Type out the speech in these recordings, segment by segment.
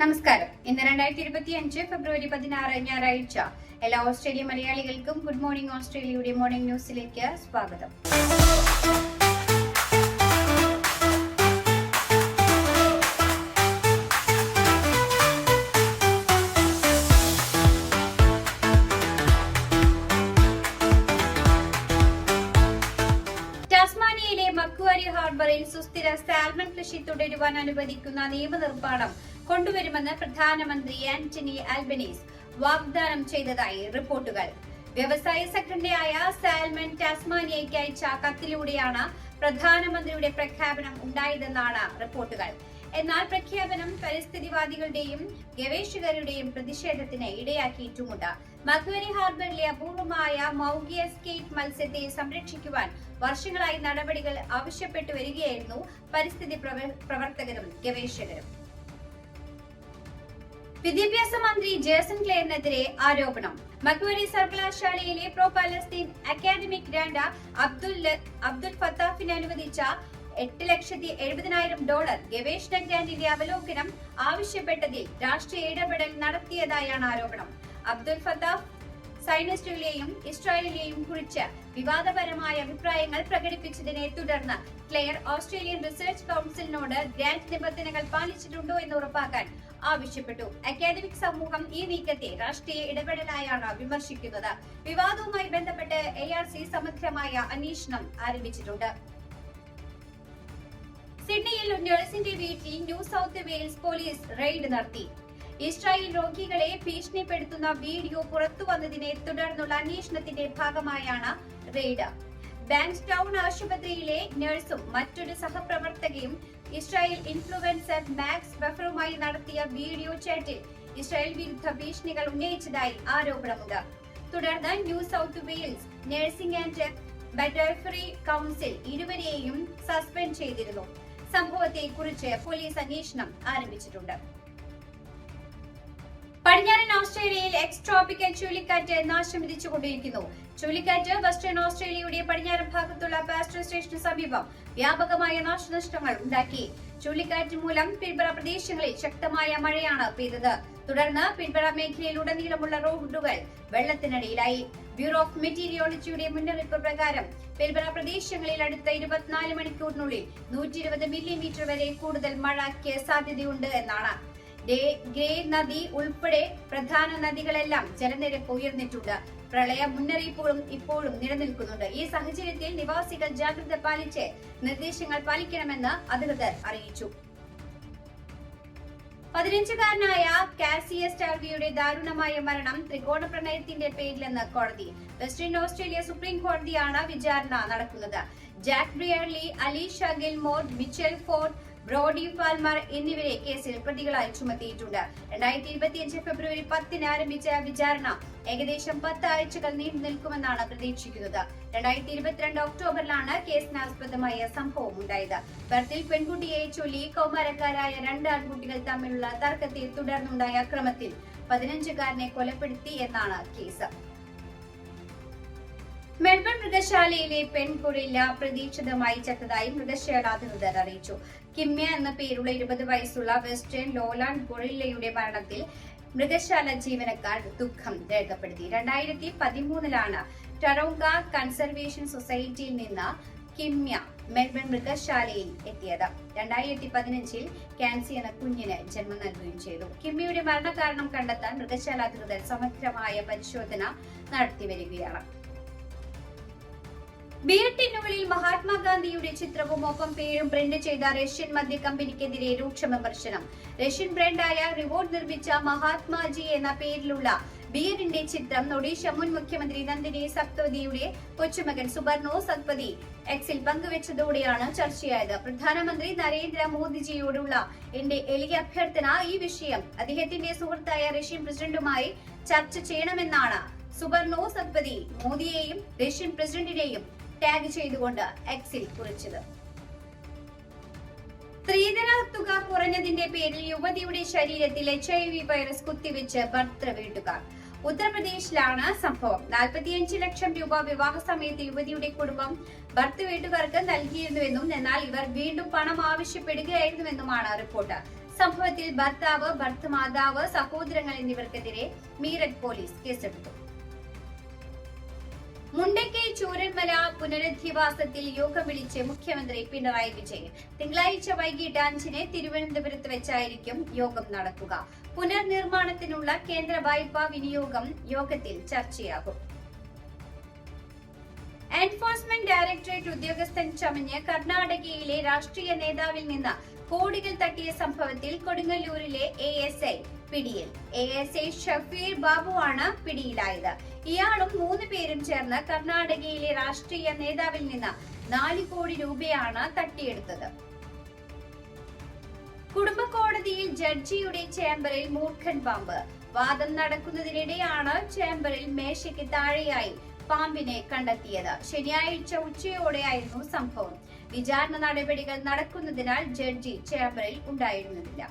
നമസ്കാരം. ഇന്ന് രണ്ടായിരത്തി ഇരുപത്തി അഞ്ച് ഫെബ്രുവരി പതിനാറ് ഞായറാഴ്ച. എല്ലാ ഓസ്ട്രേലിയ മലയാളികൾക്കും ഗുഡ് മോർണിംഗ് ഓസ്ട്രേലിയയുടെ മോർണിംഗ് ന്യൂസിലേക്ക് സ്വാഗതം. ടാസ്മാനിയയിലെ മക്വാരി ഹാർബറിൽ സുസ്ഥിര സാൽമൺ കൃഷി തുടരുവാൻ അനുവദിക്കുന്ന നിയമനിർമ്മാണം കൊണ്ടുവരുമെന്ന് പ്രധാനമന്ത്രി ആന്റണി ആൽബനീസ് വാഗ്ദാനം ചെയ്തതായി റിപ്പോർട്ടുകൾ. വ്യവസായ സെക്രട്ടറിയായ സാൽമൻ ടാസ്മാനിയയ്ക്ക് അയച്ച കത്തിലൂടെയാണ് പ്രധാനമന്ത്രിയുടെ പ്രഖ്യാപനം ഉണ്ടായതെന്നാണ് റിപ്പോർട്ടുകൾ. എന്നാൽ പ്രഖ്യാപനം പരിസ്ഥിതിവാദികളുടെയും ഗവേഷകരുടെയും പ്രതിഷേധത്തിന് ഇടയാക്കിയിട്ടുമുണ്ട്. മധുവരി ഹാർബറിലെ അപൂർവമായ മൗഗിയ സ്കേറ്റ് മത്സ്യത്തെ സംരക്ഷിക്കുവാൻ വർഷങ്ങളായി നടപടികൾ ആവശ്യപ്പെട്ടു വരികയായിരുന്നു പരിസ്ഥിതി പ്രവർത്തകരും ഗവേഷകരും. വിദ്യാഭ്യാസ മന്ത്രി ജേസൺ ക്ലെയറിനെതിരെ ആരോപണം. മക്വരി സർവകലാശാലയിലെ pro Palestine academic grant Abdul Abdul ഫത്താഫിന് അനുവദിച്ച എട്ട് ലക്ഷത്തി എഴുപതിനായിരം ഡോളർ ഗവേഷണ ഗ്രാന്റിന്റെ അവലോകനം ആവശ്യപ്പെട്ടതിൽ രാഷ്ട്രീയ ഇടപെടൽ നടത്തിയതായാണ് ആരോപണം. അബ്ദുൽ ഫത്താഫ് സൈനിസ്റ്റുകളെയും ഇസ്രായേലിനെയും കുറിച്ച് വിവാദപരമായ അഭിപ്രായങ്ങൾ പ്രകടിപ്പിച്ചതിനെ തുടർന്ന് ക്ലെയർ ഓസ്ട്രേലിയൻ റിസർച്ച് കൗൺസിലിനോട് ഗ്രാന്റ് നിബന്ധനകൾ പാലിച്ചിട്ടുണ്ടോ എന്ന് ഉറപ്പാക്കാൻ ആവശ്യപ്പെട്ടു. അക്കാദമിക് സമൂഹം ഈ നീക്കത്തെ രാഷ്ട്രീയ ഇടപെടലായാണ് വിമർശിക്കുന്നത്. വിവാദവുമായി ബന്ധപ്പെട്ട് എ ആർ സി സമഗ്രമായ അന്വേഷണം ആരംഭിച്ചിട്ടുണ്ട്. സിഡ്നിയിൽ നഴ്സിന്റെ വീട്ടിൽ New South Wales police raid നടത്തി. ഇസ്രായേൽ രോഗികളെ ഭീഷണിപ്പെടുത്തുന്ന വീഡിയോ പുറത്തു വന്നതിനെ തുടർന്നുള്ള അന്വേഷണത്തിന്റെ ഭാഗമായാണ് റെയ്ഡ് ബാങ്ക് ടൗൺ ആശുപത്രിയിലെ നഴ്സും മറ്റൊരു സഹപ്രവർത്തകയും ഇസ്രായേൽ ഇൻഫ്ലുവൻസർ മാക്സ് ബഫറുമായി നടത്തിയ വീഡിയോ ചാറ്റിൽ ഇസ്രായേൽ വിരുദ്ധ ഭീഷണികൾ ഉന്നയിച്ചതായി ആരോപണമുണ്ട്. തുടർന്ന് New South Wales nursing and midwifery council ഇരുവരെയും സസ്പെൻഡ് ചെയ്തിരുന്നു. സംഭവത്തെ കുറിച്ച് പോലീസ് അന്വേഷണം ആരംഭിച്ചിട്ടുണ്ട്. പടിഞ്ഞാറൻ ഓസ്ട്രേലിയയിൽ എക്സ് ട്രോപ്പിക്കൽ ചുഴലിക്കാറ്റ് നാശം വിധിച്ചുകൊണ്ടിരിക്കുന്നു. ചുഴലിക്കാറ്റ് വെസ്റ്റേൺ ഓസ്ട്രേലിയയുടെ പടിഞ്ഞാറൻ ഭാഗത്തുള്ള പാസ്റ്റർ സ്റ്റേഷന് സമീപം വ്യാപകമായ നാശനഷ്ടങ്ങൾ ഉണ്ടാക്കി. ചുഴലിക്കാറ്റ് മൂലം പിൻപറ പ്രദേശങ്ങളിൽ ശക്തമായ മഴയാണ് പെയ്തത്. തുടർന്ന് പിൻപറ മേഖലയിലുടനീളമുള്ള റോഡുകൾ വെള്ളത്തിനടിയിലായി. ബ്യൂറോ ഓഫ് മെറ്റീരിയോളജിയുടെ മുന്നറിയിപ്പ് പ്രകാരം പിൽബറ പ്രദേശങ്ങളിൽ അടുത്ത ഇരുപത്തിനാല് മണിക്കൂറിനുള്ളിൽ നൂറ്റി ഇരുപത് മില്ലിമീറ്റർ വരെ കൂടുതൽ മഴയ്ക്ക് സാധ്യതയുണ്ട് എന്നാണ് ഗ്രേ നദി ഉൾപ്പെടെ പ്രധാന നദികളെല്ലാം ജലനിരപ്പ് ഉയർന്നിട്ടുണ്ട്. പ്രളയ മുന്നറിയിപ്പുകളും ഇപ്പോഴും നിലനിൽക്കുന്നുണ്ട്. ഈ സാഹചര്യത്തിൽ നിവാസികൾ ജാഗ്രത പാലിച്ച് നിർദ്ദേശങ്ങൾ പാലിക്കണമെന്ന് അധികൃതർ അറിയിച്ചു. പതിനഞ്ചുകാരനായ കാസിയസ് ടാർവിയുടെ ദാരുണമായ മരണം ത്രികോണ പ്രണയത്തിന്റെ പേരിലെന്ന് കോടതി. വെസ്റ്റേൺ ഓസ്ട്രേലിയ സുപ്രീം കോടതിയാണ് വിചാരണ നടക്കുന്നത്. Jack Brierley Alisha Gilmore Mitchell Ford Brody Falmer എന്നിവരെ കേസിൽ പ്രതികളായി ചുമത്തിയിട്ടുണ്ട്. രണ്ടായിരത്തി ഇരുപത്തിയഞ്ച് ഫെബ്രുവരി പത്തിന് ആരംഭിച്ച വിചാരണ ഏകദേശം പത്ത് ആഴ്ചകൾ നീണ്ടു നിൽക്കുമെന്നാണ് പ്രതീക്ഷിക്കുന്നത്. രണ്ടായിരത്തി ഇരുപത്തിരണ്ട് ഒക്ടോബറിലാണ് കേസിനാസ്പദമായ സംഭവം ഉണ്ടായത്. ബർത്തിൽ പെൺകുട്ടിയെ ചൊല്ലി കൗമാരക്കാരായ രണ്ട് ആൺകുട്ടികൾ തമ്മിലുള്ള തർക്കത്തെ തുടർന്നുണ്ടായ അക്രമത്തിൽ പതിനഞ്ചുകാരനെ കൊലപ്പെടുത്തി എന്നാണ് കേസ്. മെൽബൺ മൃഗശാലയിലെ പെൺകുറില്ല പ്രതീക്ഷിതമായി ചത്തതായി മൃഗശാല അധികൃതർ അറിയിച്ചു. കിമ്യ എന്ന പേരുള്ള ഇരുപത് വയസ്സുള്ള വെസ്റ്റേൺ ലോലാൻഡ് ഗൊറില്ലയുടെ മരണത്തിൽ മൃഗശാല ജീവനക്കാർ ദുഃഖം രേഖപ്പെടുത്തി. രണ്ടായിരത്തി പതിമൂന്നിലാണ് ടറോങ്ക കൺസർവേഷൻ സൊസൈറ്റിയിൽ നിന്ന് കിമ്യ മെൽബൺ മൃഗശാലയിൽ എത്തിയത്. രണ്ടായിരത്തി പതിനഞ്ചിൽ കാൻസി എന്ന കുഞ്ഞിന് ജന്മം നൽകുകയും ചെയ്തു. കിമ്മിയുടെ മരണകാരണം കണ്ടെത്താൻ മൃഗശാല അധികൃതർ സമഗ്രമായ പരിശോധന നടത്തിവരികയാണ് ബിയർ ടിന്നുകളിൽ മഹാത്മാഗാന്ധിയുടെ ചിത്രവും ഒപ്പം പേരും പ്രിന്റ് ചെയ്ത റഷ്യൻ മദ്യ കമ്പനിക്കെതിരെ രൂക്ഷ വിമർശനം. റഷ്യൻ ബ്രാൻഡായ റിവോർഡ് നിർമ്മിച്ച മഹാത്മാജി എന്ന പേരിലുള്ള ബിയറിന്റെ ചിത്രം ഒഡീഷ മുൻ മുഖ്യമന്ത്രി നന്ദിനി സത്പതിയുടെ കൊച്ചുമകൻ സുബർണോ സത്പതി എക്സിൽ പങ്കുവച്ചതോടെയാണ് ചർച്ചയായത്. പ്രധാനമന്ത്രി നരേന്ദ്ര മോദിജിയോടുള്ള എന്റെ എളിയ അഭ്യർത്ഥന ഈ വിഷയം അദ്ദേഹത്തിന്റെ സുഹൃത്തായ റഷ്യൻ പ്രസിഡന്റുമായി ചർച്ച ചെയ്യണമെന്നാണ്. സുബർണോ സത്പതി മോദിയെയും റഷ്യൻ പ്രസിഡന്റിനെയും ടാഗ് ചെയ്തുകൊണ്ട് എക്സിൽ കുറിച്ചത്. സ്ത്രീധന തുക കുറഞ്ഞതിന്റെ പേരിൽ യുവതിയുടെ ശരീരത്തിൽ എച്ച് ഐ വി വൈറസ് കുത്തിവെച്ച് ഭർത്ത വീട്ടുകാർ. ഉത്തർപ്രദേശിലാണ് സംഭവം. നാൽപ്പത്തിയഞ്ച് ലക്ഷം രൂപ വിവാഹ സമയത്ത് യുവതിയുടെ കുടുംബം ഭർത്ത വീട്ടുകാർക്ക് നൽകിയിരുന്നുവെന്നും എന്നാൽ ഇവർ വീണ്ടും പണം ആവശ്യപ്പെടുകയായിരുന്നുവെന്നുമാണ് റിപ്പോർട്ട്. സംഭവത്തിൽ ഭർത്താവ് ഭർത്ത് മാതാവ് സഹോദരങ്ങൾ എന്നിവർക്കെതിരെ മീററ്റ് പോലീസ് കേസെടുത്തു. മുണ്ടക്കൈ ചൂരന്മല പുനരധിവാസത്തിൽ യോഗം വിളിച്ച് മുഖ്യമന്ത്രി പിണറായി വിജയൻ. തിങ്കളാഴ്ച വൈകിട്ട് അഞ്ചിന് തിരുവനന്തപുരത്ത് വെച്ചായിരിക്കും യോഗം നടക്കുക. പുനർനിർമ്മാണത്തിനുള്ള കേന്ദ്ര വായ്പാ വിനിയോഗം യോഗത്തിൽ ചർച്ചയാകും. എൻഫോഴ്സ്മെന്റ് ഡയറക്ടറേറ്റ് ഉദ്യോഗസ്ഥൻ ചമഞ്ഞ് കർണാടകയിലെ രാഷ്ട്രീയ നേതാവിൽ നിന്ന് കോടികൾ തട്ടിയ സംഭവത്തിൽ കൊടുങ്ങല്ലൂരിലെ എ എസ് ഐ പിടിയിൽ. എ എസ് ഐ ഷഫീർ ബാബുവാണ് പിടിയിലായത്. ഇയാളും മൂന്ന് പേരും ചേർന്ന് കർണാടകയിലെ രാഷ്ട്രീയ നേതാവിൽ നിന്ന് നാല് കോടി രൂപയാണ് തട്ടിയെടുത്തത്. കുടുംബ കോടതിയിൽ ജഡ്ജിയുടെ ചേംബറിൽ മൂർഖൻ പാമ്പ്. വാദം നടക്കുന്നതിനിടെയാണ് ചേംബറിൽ മേശയ്ക്ക് താഴെയായി പാമ്പിനെ കണ്ടെത്തിയത്. ശനിയാഴ്ച ഉച്ചയോടെയായിരുന്നു സംഭവം. വിചാരണ നടപടികൾ നടക്കുന്നതിനാൽ ജഡ്ജി ചേംബറിൽ ഉണ്ടായിരുന്നില്ല.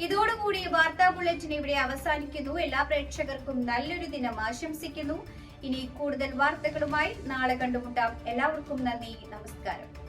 ഇതോടുകൂടി വാർത്താ ബുള്ളറ്റിൻ ഇവിടെ അവസാനിക്കുന്നു. എല്ലാ പ്രേക്ഷകർക്കും നല്ലൊരു ദിനം ആശംസിക്കുന്നു. ഇനി കൂടുതൽ വാർത്തകളുമായി നാളെ കണ്ടുമുട്ടാം. എല്ലാവർക്കും നന്ദി. നമസ്കാരം.